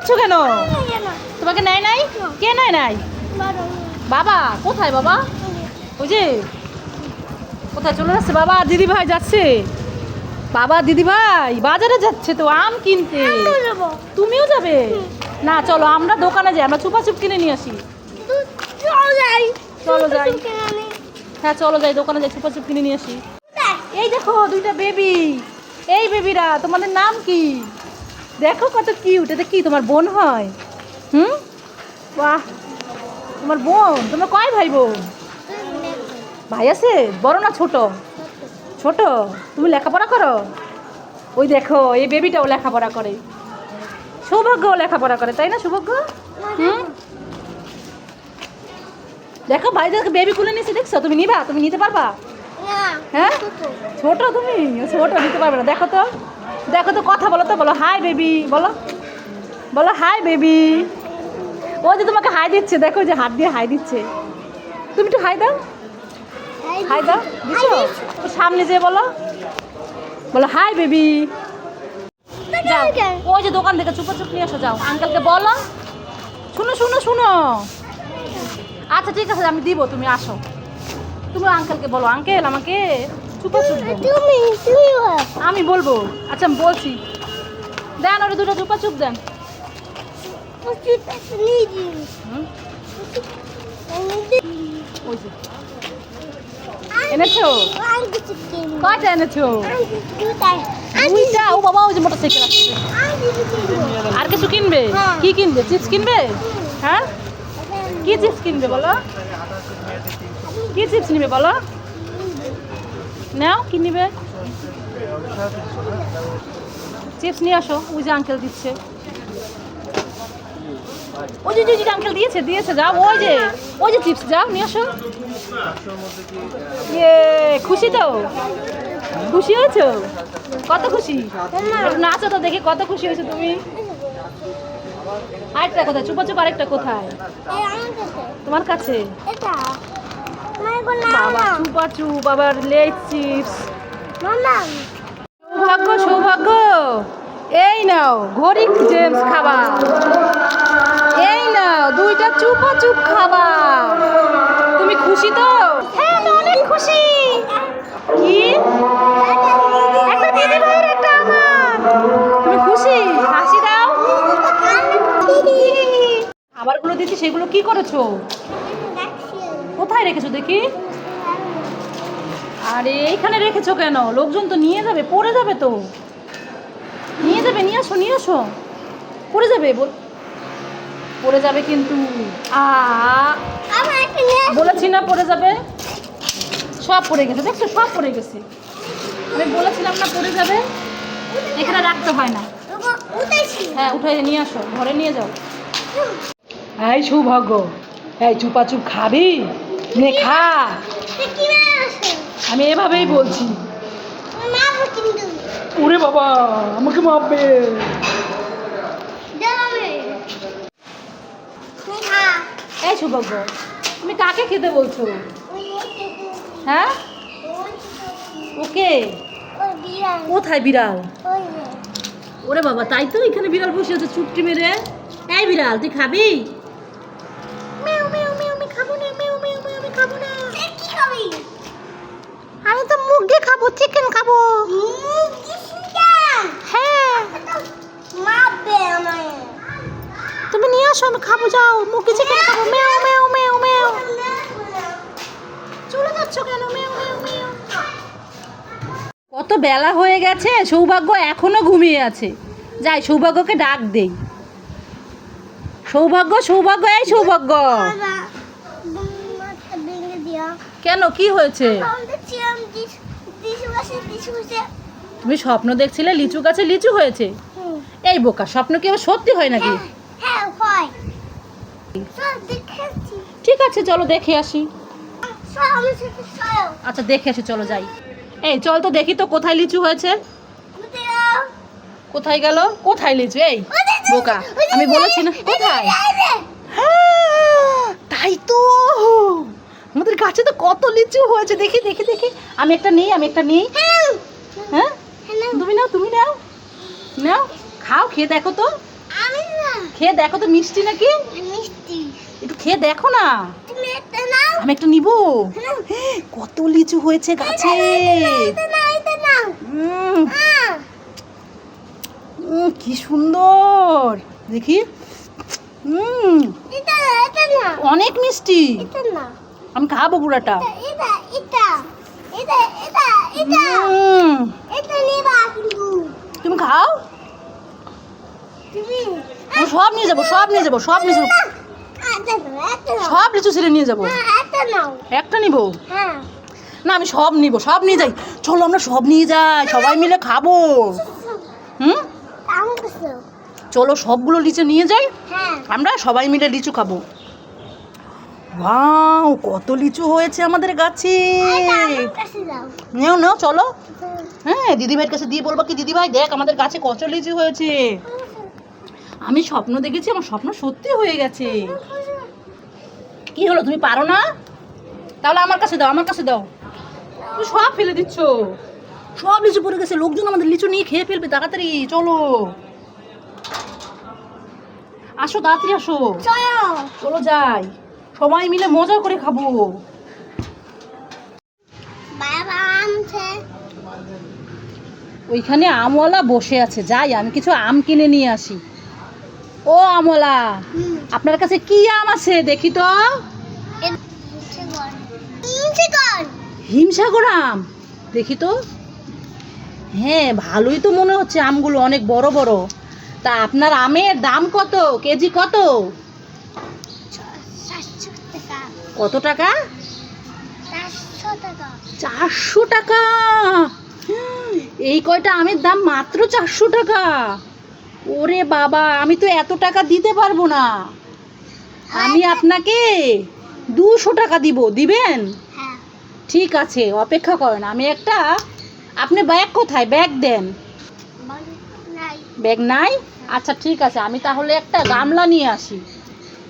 করছ কেন? তোমাকে নেয় নাই? কে নেয় নাই? বাবা। কোথায় বাবা? ওই যে কোথায় চলে যাচ্ছে? বাবা আর দিদি ভাই যাচ্ছে। বাবা দিদি ভাই বাজারে যাচ্ছে তো আম কিনতে। তুমিও যাবে? না চলো আমরা দোকানে যাই আমরা চুপাচুপ কিনে নিয়ে আসি। চলো যাই। হ্যাঁ চলো যাই দোকানে যাই চুপাচুপ কিনে নিয়ে আসি। এই দেখো দুইটা বেবি এই বেবিরা তোমাদের নাম কি? দেখো কত কিউট এটা কি তোমার বোন হয়? হুম? বাহ তোমার বোন তোমার কয় ভাই বোন ভাই আছে? বড় না ছোট? ছোট? তুমি লেখাপড়া করো? ওই দেখো এই বেবিটাও লেখাপড়া করে। সৌভাগ্যও লেখাপড়া করে তাই না সৌভাগ্য? হুম? দেখো ভাইদেরকে বেবি খুলে নিয়েছি দেখছ? তুমি নিবা? তুমি নিতে পারবা? হ্যাঁ? ছোট। তুমি? ছোট নিতে পারবে না। দেখো তো। দেখো তো কথা বলো তো বলো হাই বেবি বলো বলো হাই বেবি ও যে তোমাকে হাই দিচ্ছে দেখো যে হাত দিয়ে হাই দিচ্ছে। তুমি একটু হাই দাও। হাই দাও। দিছো সামনে যেয়ে বলো। বলো হাই বেবি যাও। ওই যে দোকান থেকে চুপো চুপ নিয়ে আসো যাও। আঙ্কেলকে বলো। শুনো শুনো শুনো। আচ্ছা ঠিক আছে আমি দিব তুমি আসো। তুমি আঙ্কেলকে বলো আঙ্কেল আমাকে চুপো আমি বলব। আচ্ছা আমি বলছি। দেন ওরা দুটো চুপা চুপ দেন হুম? ওই যে। এনেছো? কয়টা এনেছো? দুইটা? ও বাবা ওই যে মোটর সাইকেল আসছে আর কিছু কিনবে? হ্যাঁ। কি কিনবে? চিপস কিনবে? হ্যাঁ? কি চিপস কিনবে বলো? কি চিপস নিবে বলো? নাও কি নিবে? চিপস নিয়ে আসো ওই যে আঙ্কেল দিচ্ছে। ওই যে ওই যে আঙ্কেল দিয়েছে দিয়েছে যাও ওই যে ওই যে চিপস যাও নিয়ে আসো। ইয়ে খুশি তো? খুশি হয়েছো? কত খুশি? নাচো তো দেখি কত খুশি হয়েছো তুমি? আরেকটা কোথায়? চুপা চুপ আরেকটা কোথায়? তোমার কাছে? বাবা চুপা চুপ আবার চিপস। সৌভাগ্য সৌভাগ্য। এই নাও ঘড়ি জেমস খাবার এই নাও দুইটা চুপা চুপ খাবার তুমি খুশি তো? হ্যাঁ আমি অনেক খুশি। কি? একটা দিদি ভাইয়ের একটা আমার। তুমি খুশি? হাসি দাও। খাবারগুলো দিচ্ছি সেগুলো কি করেছ? কোথায় রেখেছো দেখি? আরে এইখানে রেখেছো কেন? লোকজন তো নিয়ে যাবে, পড়ে যাবে তো। নিয়ে যাবে, নিয়ে আসো নিয়ে আসো। পড়ে যাবে পড়ে যাবে কিন্তু। বলেছি না পড়ে যাবে। সব পড়ে গেছে, দেখছ, সব পড়ে গেছে। আমি বলেছিলাম না পড়ে যাবে। এখানে রাখতে হয় না। হ্যাঁ উঠে নিয়ে আসো, ঘরে নিয়ে যাও। এই সৌভাগ্য, এই চুপাচুপ খাবি? নে খা আমি এভাবেই বলছি। ওরে বাবা, আমাকে মাপবে এই সৌভাগ্য, তুমি কাকে খেতে বলছো? হ্যাঁ? ওকে? কোথায় বিড়াল? ওরে বাবা, তাই তো এখানে বিড়াল বসে আছে চুপটি মেরে। এই বিড়াল, তুই খাবি? তো মুরগি খাব চিকেন খাব। হ্যাঁ। তুমি নিয়ে আসো আমি খাব যাও। মুরগি চিকেন খাব। মেও মেও মেও মেও। চলে যাচ্ছ কেন? মেও মেও মেও। কত বেলা হয়ে গেছে সৌভাগ্য এখনও ঘুমিয়ে আছে। যাই সৌভাগ্যকে ডাক দেই। সৌভাগ্য সৌভাগ্য এই সৌভাগ্য। কেন? কি হয়েছে? তুমি স্বপ্ন দেখছিলে লিচু গাছে লিচু হয়েছে? এই বোকা স্বপ্ন কি আবার সত্যি হয় নাকি? হ্যাঁ হয় ঠিক আছে চলো দেখে আসি। আচ্ছা দেখে আসি চলো যাই। এই চল তো দেখি তো কোথায় লিচু হয়েছে। কোথায় গেল? কোথায় লিচু? এই বোকা আমি বলেছি না কোথায় হ্যাঁ, তাই তো আমাদের গাছে তো কত লিচু হয়েছে দেখি দেখি দেখি। আমি একটা নেই আমি একটা নেই। হ্যাঁ? তুমি নাও তুমি নাও। নাও। খাও খেয়ে দেখো তো। খেয়ে দেখো তো মিষ্টি নাকি? মিষ্টি। একটু খেয়ে দেখো না। আমি একটা নিব। কত লিচু হয়েছে গাছে। কি সুন্দর। দেখি। অনেক মিষ্টি। আমি খাব পুরাটা। তুমি খাও। সব নিয়ে যাব সব নিয়ে যাব সব নিয়ে যাব। সব লিচু ছেড়ে নিয়ে যাব। একটা নিবো? হ্যাঁ। না আমি সব নিব সব নিয়ে যাই। চলো আমরা সব নিয়ে যাই সবাই মিলে খাব। হুম? চলো সবগুলো লিচু নিয়ে যাই। হ্যাঁ। আমরা সবাই মিলে লিচু খাব। ওয়াও কত লিচু হয়েছে আমাদের গাছে। নেও নেও চলো। হ্যাঁ দিদিভাইয়ের কাছে দিয়ে বলব কি দিদিভাই দেখ আমাদের গাছে কত লিচু হয়েছে। আমি স্বপ্ন দেখেছি আমার স্বপ্ন সত্যি হয়ে গেছে। কি হলো তুমি পারো না? তাহলে আমার কাছে দাও আমার কাছে দাও। তুমি সব ফেলে দিচ্ছ। সব লিচু পড়ে গেছে লোকজন আমাদের লিচু নিয়ে খেয়ে ফেলবে তাড়াতাড়ি চলো। আসো তাড়াতাড়ি আসো। চলো যাই। সবাই মিলে মজা করে খাব। ওইখানে আমওয়ালা বসে আছে যাই আমি কিছু আম কিনে নিয়ে আসি। ও আমলা আপনার কাছে কি আম আছে দেখি তো। হিমসাগর আম দেখি তো। হ্যাঁ ভালোই তো মনে হচ্ছে আমগুলো অনেক বড় বড়। তা আপনার আমের দাম কত? কেজি কত? কত টাকা? চারশো টাকা। এই কয়টা আমের দাম মাত্র চারশো টাকা? ওরে বাবা আমি তো এত টাকা দিতে পারব না। আমি আপনাকে দুশো টাকা দিব দিবেন? হ্যাঁ। ঠিক আছে অপেক্ষা করেন। আমি একটা আপনি ব্যাগ কোথায়? ব্যাগ দেন। ব্যাগ নাই? আচ্ছা ঠিক আছে আমি তাহলে একটা গামলা নিয়ে আসি।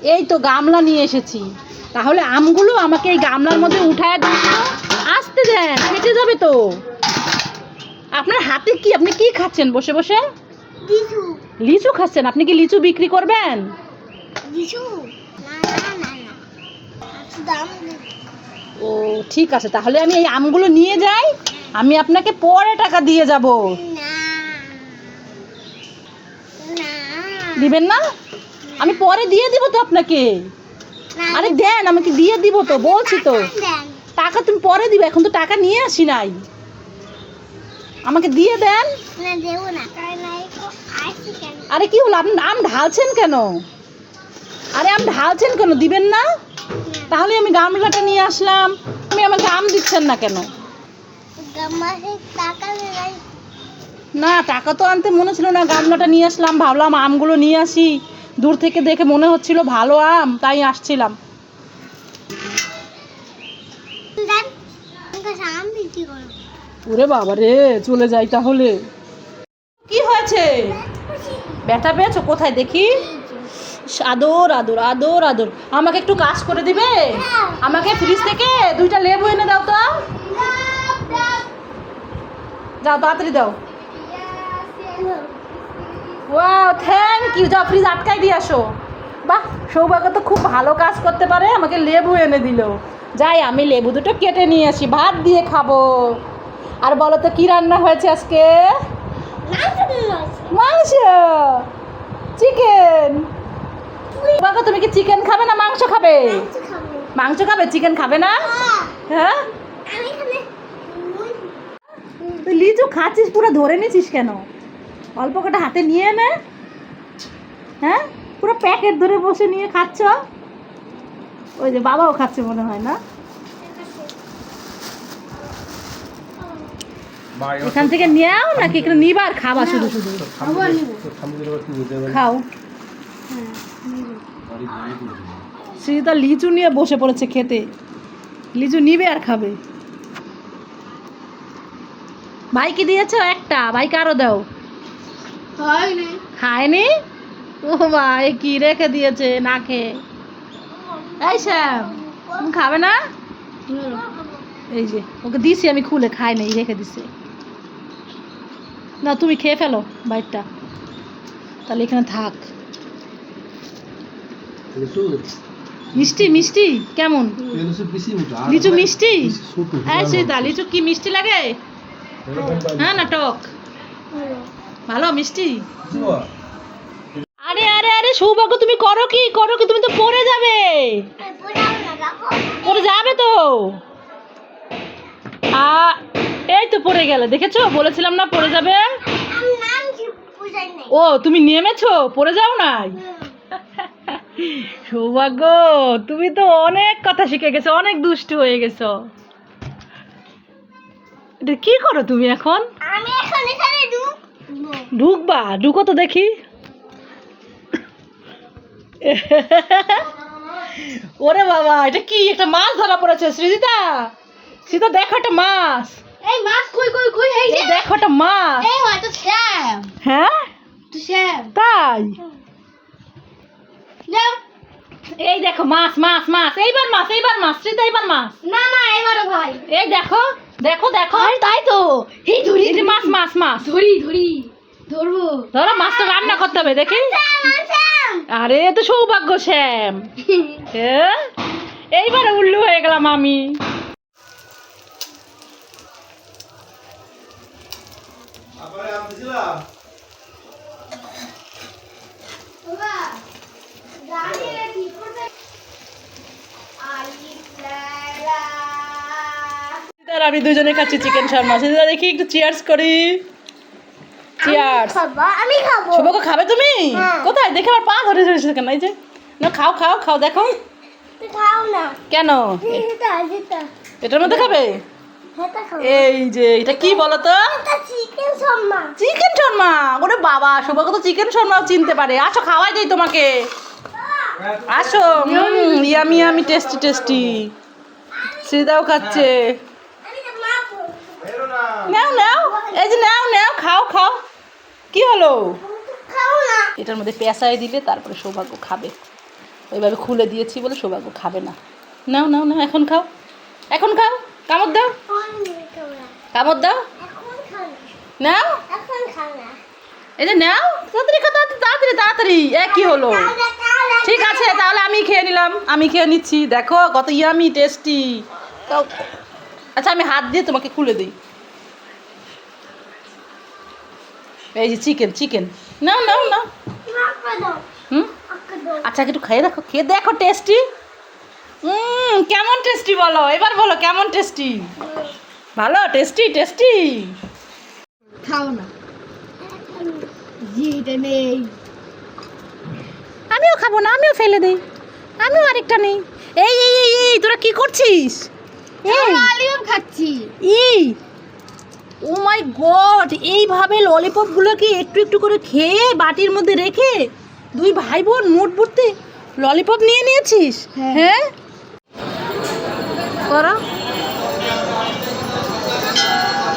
এই তো গামলা নিয়ে এসেছি। তাহলে আমগুলো আমাকে এই গামলার মধ্যে উঠায় দিন আসতে দেন ফেটে যাবে তো। আপনার হাতে কি আপনি কি খাচ্ছেন বসে বসে? লিচু। খাচ্ছেন আপনি কি লিচু বিক্রি করবেন? আচ্ছা। ও ঠিক আছে তাহলে আমি এই আমগুলো নিয়ে যাই। আমি আপনাকে পরে টাকা দিয়ে যাব। দিবেন না? আমি পরে দিয়ে দিব তো আপনাকে। আরে দেন আমাকে দিয়ে দিব তো বলছি তো। টাকা তুমি পরে দিবে এখন তো টাকা নিয়ে আসি নাই। আমাকে দিয়ে দেন। আরে কি হলো আপনি আম ঢালছেন কেন? আরে আম ঢালছেন কেন দিবেন না? তাহলে আমি গামলাটা নিয়ে আসলাম। তুমি আমাকে আম দিচ্ছেন না কেন? না টাকা তো আনতে মনে ছিল না গামলাটা নিয়ে আসলাম ভাবলাম আমগুলো নিয়ে আসি। দূর থেকে দেখে মনে হচ্ছিল ভালো আম তাই আসছিলাম। ওরে বাবা রে চলে যাই তাহলে। কি হয়েছে? ব্যথা পেয়েছ? কোথায়? দেখি। আদর আদর আদর আদর। আমাকে একটু কাজ করে দিবে? আমাকে ফ্রিজ থেকে দুইটা লেবু এনে দাও তো। যাও তাড়াতাড়ি দাও। ওয়াও থ্যাংক ইউ যাও ফ্রিজ আটকাই দিয়ে আসো। বাহ সৌভাগ্য তো খুব ভালো কাজ করতে পারে। আমাকে লেবু এনে দিল। যাই আমি লেবু দুটো কেটে নিয়ে আসি। ভাত দিয়ে খাব। আর বলো তো কি রান্না হয়েছে আজকে? মাংস। চিকেন। বাবা তুমি কি চিকেন খাবে না মাংস খাবে? মাংস খাবে? চিকেন খাবে না? হ্যাঁ? লিচু খাচ্ছিস পুরো ধরে নিছিস কেন? অল্প কটা হাতে নিয়ে নে। হ্যাঁ? পুরো প্যাকেট ধরে বসে নিয়ে খাচ্ছ। ওই যে বাবাও খাচ্ছে মনে হয় না? এখান থেকে নিয়েও নাকি এখানে নিবা আর খাবা শুধু শুধু? খাও। সৃজিতা লিচু নিয়ে বসে পড়েছে খেতে। লিচু নিবে আর খাবে। ভাইকে দিয়েছ একটা ভাইকে আরও দাও। খায়নি। ও ভাই কি রেখে দিয়েছে না খেয়ে? এই শ্যাম তুমি খাবে না? এই যে ওকে দিছি আমি খুলে খাই নাই রেখে দিছি। না তুমি খেয়ে ফেলো বাইরটা। তাহলে এখানে থাক। মিষ্টি মিষ্টি কেমন? লিচু মিষ্টি? হ্যাঁ সেটা লিচু কি মিষ্টি লাগে? হ্যাঁ না টক। ভালো মিষ্টি? আরে আরে আরে সৌভাগ্য তুমি করো কি? করো কি? তুমি তো পড়ে যাবে। পড়ে যাবে তো। আ এই তো পড়ে গেলে দেখেছ? বলেছিলাম না পড়ে যাবে। ও তুমি নেমেছো? পড়ে যাও নাই? সৌভাগ্য তুমি তো অনেক কথা শিখে গেছো অনেক দুষ্টু হয়ে গেছো। এটা কি করো তুমি এখন? আমি এখন এখানে ঢুকবো? ঢুকো তো দেখি। ওরে বাবা এটা কি? একটা মাছ ধরা পড়েছে সৃজিতা। সীতা দেখো একটা মাছ। এই মাছ কই কই কই? এই এই দেখো একটা মাছ। এই হয় তো শ্যাম। হ্যাঁ? তো শ্যাম। তাই? যাও। এই দেখো মাছ মাছ মাছ। এইবার মাছ এইবার মাছ। সীতা এইবার মাছ। না না এবারে ভাই। এই দেখো। দেখো দেখো। তাই তো। এই ধরি এই মাছ মাছ মাছ। ধরি ধরি। ধরবো। ধরো মাছটা রান্না করতে হবে দেখি। আরে এ তো সৌভাগ্য শ্যাম হ্যাঁ এইবারে উল্লু হয়ে গেলাম আমি। বাবা গাড়ি ঠিক করতে আলি লালা আর আমি দুজনে খাচ্ছি চিকেন শর্মা। সেটা দেখি একটু চিয়ার্স করি। চিয়ার্স আমি খাব শুভকে খাবে তুমি? হ্যাঁ। কোথায়? দেখে আমার পা ধরে ধরেছে কেন? এই যে না খাও খাও খাও দেখো। খাও না। কেন? এটা এটা এটার মধ্যে খাবে? এই যে এটা কি বলো তো চিকেন শর্মা। চিকেন শর্মা? ওরে বাবা শুভকে তো চিকেন শর্মাও চিনতে পারে। আসো খাওয়াই দিই তোমাকে। আসো ইয়ামি ইয়ামি টেস্টি টেস্টি শ্রীদাও খাচ্ছে। নাও নাও, এই যে নাও নাও, খাও খাও। কি হলো? এটার মধ্যে পেঁচাই দিলে তারপরে সৌভাগ্য খাবে। ওইভাবে খুলে দিয়েছি বলে সৌভাগ্য খাবে না। নাও নাও নাও, এখন খাও। এখন খাও। কামড় দাও। কামড় দাও। নাও। এই যে নাও। তাড়াতাড়ি খাও তাড়াতাড়ি তাড়াতাড়ি এ, কি হলো? ঠিক আছে, তাহলে আমি খেয়ে নিলাম। আমি খেয়ে নিচ্ছি। দেখো, কত ইয়ামি টেস্টি আচ্ছা আমি হাত দিয়ে তোমাকে খুলে দিই। এই যে চিকেন চিকেন। না নাও দাও হুম? আচ্ছা একটু খেয়ে দেখো খেয়ে দেখো টেস্টি হুম কেমন টেস্টি বলো? এবার বলো কেমন টেস্টি ভালো? টেস্টি টেস্টি খাও না। নেই। আমিও খাব না আমিও ফেলে দিই। আমিও আরেকটা নেই। এই এই এই তোরা কি করছিস? এই। আলিও খাচ্ছি। এই। ও মাই গড এইভাবে ললিপপগুলোকে একটু একটু করে খেয়ে বাটির মধ্যে রেখে দুই ভাই বোন মুট ভর্তি ললিপপ নিয়ে নিয়েছিস? হ্যাঁ।, হ্যাঁ। করো।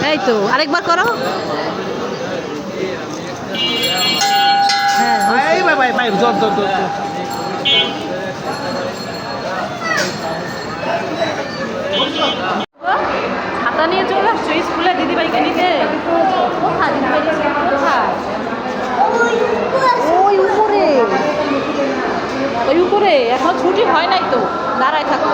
এই তো আরেকবার করো। হ্যাঁ দিদিভাইকে নিতে? ওই উপরে এখন ছুটি হয় নাই তো দাঁড়ায় থাকো।